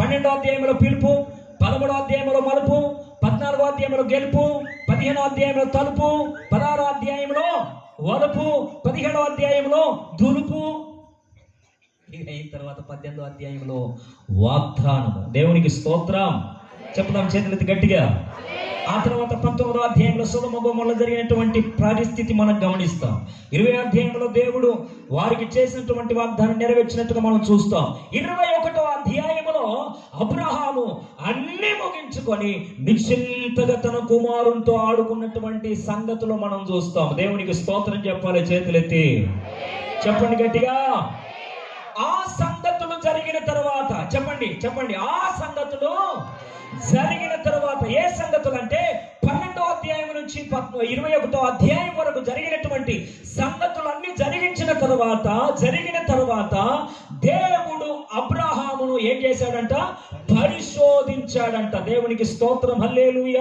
పన్నెండో అధ్యాయంలో పిలుపు పదమూడో అధ్యాయంలో మలుపు పద్నాలుగో అధ్యాయంలో గెలుపు పదిహేనో అధ్యాయంలో తలుపు పదహారో అధ్యాయంలో వలుపు పదిహేడో అధ్యాయంలో దులుపు. అయిన తర్వాత పద్దెనిమిదో అధ్యాయంలో వాగ్దానము. దేవునికి స్తోత్రం. చెప్తాం చేతులెత్తి గట్టిగా. ఆ తర్వాత పంతొమ్మిదో అధ్యాయంలో సులభమలో జరిగినటువంటి పరిస్థితి మనం గమనిస్తాం. ఇరవై అధ్యాయంలో దేవుడు వారికి చేసినటువంటి వాగ్దానం నెరవేర్చినట్టుగా మనం చూస్తాం. ఇరవై ఒకటో అధ్యాయం అబ్రహాము అన్ని ముగించుకొని నిశ్చింతగా తన కుమారునితో ఆడుకున్నటువంటి సంగతులు మనం చూస్తాం. దేవునికి స్తోత్రం చెప్పాలి చేతులెత్తి. చెప్పండి గట్టిగా. ఆ సంగతులు జరిగిన తర్వాత చెప్పండి చెప్పండి. ఆ సంగతులు జరిగిన తర్వాత ఏ సంగతులు అంటే పన్నెండో అధ్యాయం నుంచి ఇరవై ఒకటో అధ్యాయం వరకు జరిగినటువంటి సంగతులన్నీ జరిగించిన తర్వాత జరిగిన తర్వాత దేవుడు అబ్రహామును ఏం చేశాడంట? పరిశోధించాడంట. దేవునికి స్తోత్రం. హల్లేలుయా.